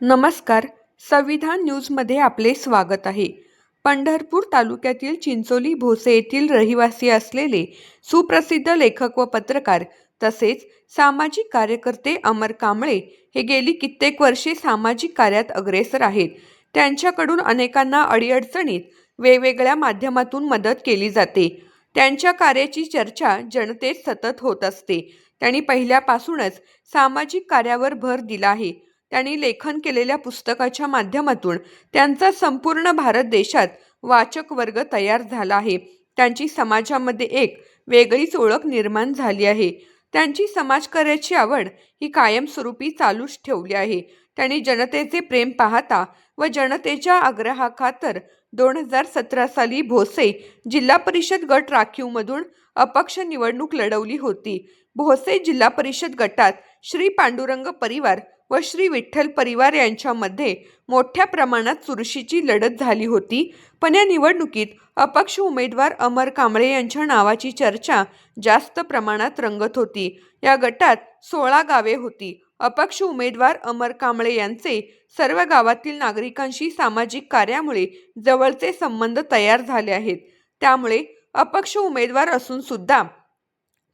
नमस्कार. संविधान न्यूजमध्ये आपले स्वागत आहे. पंढरपूर तालुक्यातील चिंचोली भोसे येथील रहिवासी असलेले सुप्रसिद्ध लेखक व पत्रकार तसेच सामाजिक कार्यकर्ते अमर कांबळे हे गेली कित्येक वर्षे सामाजिक कार्यात अग्रेसर आहेत. त्यांच्याकडून अनेकांना अडीअडचणीत वेगवेगळ्या माध्यमातून मदत केली जाते. त्यांच्या कार्याची चर्चा जनतेत सतत होत असते. त्यांनी पहिल्यापासूनच सामाजिक कार्यावर भर दिला आहे. त्यांनी लेखन केलेल्या पुस्तकाच्या माध्यमातून त्यांचा संपूर्ण भारत देशात वाचक वर्ग तयार झाला आहे. त्यांची समाजामध्ये एक वेगळीच ओळख निर्माण झाली आहे. त्यांची समाजकार्याची आवड ही कायमस्वरूपी चालूच ठेवली आहे. त्यांनी जनतेचे प्रेम पाहता व जनतेच्या आग्रहाखातर दोन हजार सतरा साली भोसे जिल्हा परिषद गट राखीवमधून अपक्ष निवडणूक लढवली होती. भोसे जिल्हा परिषद गटात श्री पांडुरंग परिवार व श्री विठ्ठल परिवार यांच्यामध्ये मोठ्या प्रमाणात चुरशीची लढत झाली होती. पण या निवडणुकीत अपक्ष उमेदवार अमर कांबळे यांच्या नावाची चर्चा जास्त प्रमाणात रंगत होती. या गटात सोळा गावे होती. अपक्ष उमेदवार अमर कांबळे यांचे सर्व गावातील नागरिकांशी सामाजिक कार्यामुळे जवळचे संबंध तयार झाले आहेत. त्यामुळे अपक्ष उमेदवार असून सुद्धा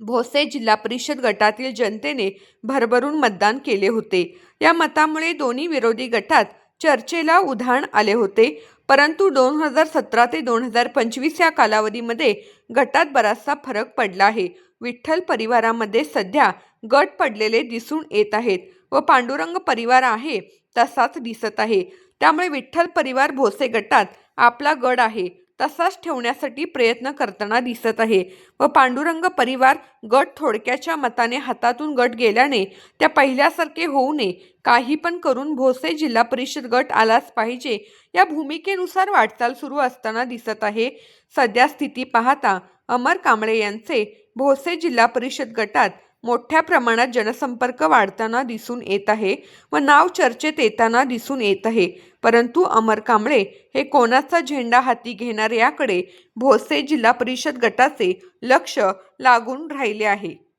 भोसे जिल्हा परिषद गटातील जनतेने भरभरून मतदान केले होते. या मतामुळे दोन्ही विरोधी गटात चर्चेला उधाण आले होते. परंतु दोन हजार सतरा ते दोन हजार पंचवीस या कालावधीमध्ये गटात बराचसा फरक पडला आहे. विठ्ठल परिवारामध्ये सध्या गट पडलेले दिसून येत आहेत व पांडुरंग परिवार आहे तसाच दिसत आहे. त्यामुळे विठ्ठल परिवार भोसे गटात आपला गड आहे. तसाच ठेवण्यासाठी प्रयत्न करताना दिसत आहे. व पांडुरंग परिवार गट थोडक्याच्या मताने हातातून गट गेल्याने त्या पहिल्यासारखे होऊ नये. काही पण करून भोसे जिल्हा परिषद गट आलाच पाहिजे. या भूमिकेनुसार वाटचाल सुरू असताना दिसत आहे. सध्या स्थिती पाहता अमर कांबळे यांचे भोसे जिल्हा परिषद गटात मोठ्या प्रमाणात जनसंपर्क वाढताना दिसून येत आहे व नाव चर्चेत येताना दिसून येत आहे. परंतु अमर कांबळे हे कोणाचा झेंडा हाती घेणार याकडे भोसे जिल्हा परिषद गटाचे लक्ष लागून राहिले आहे.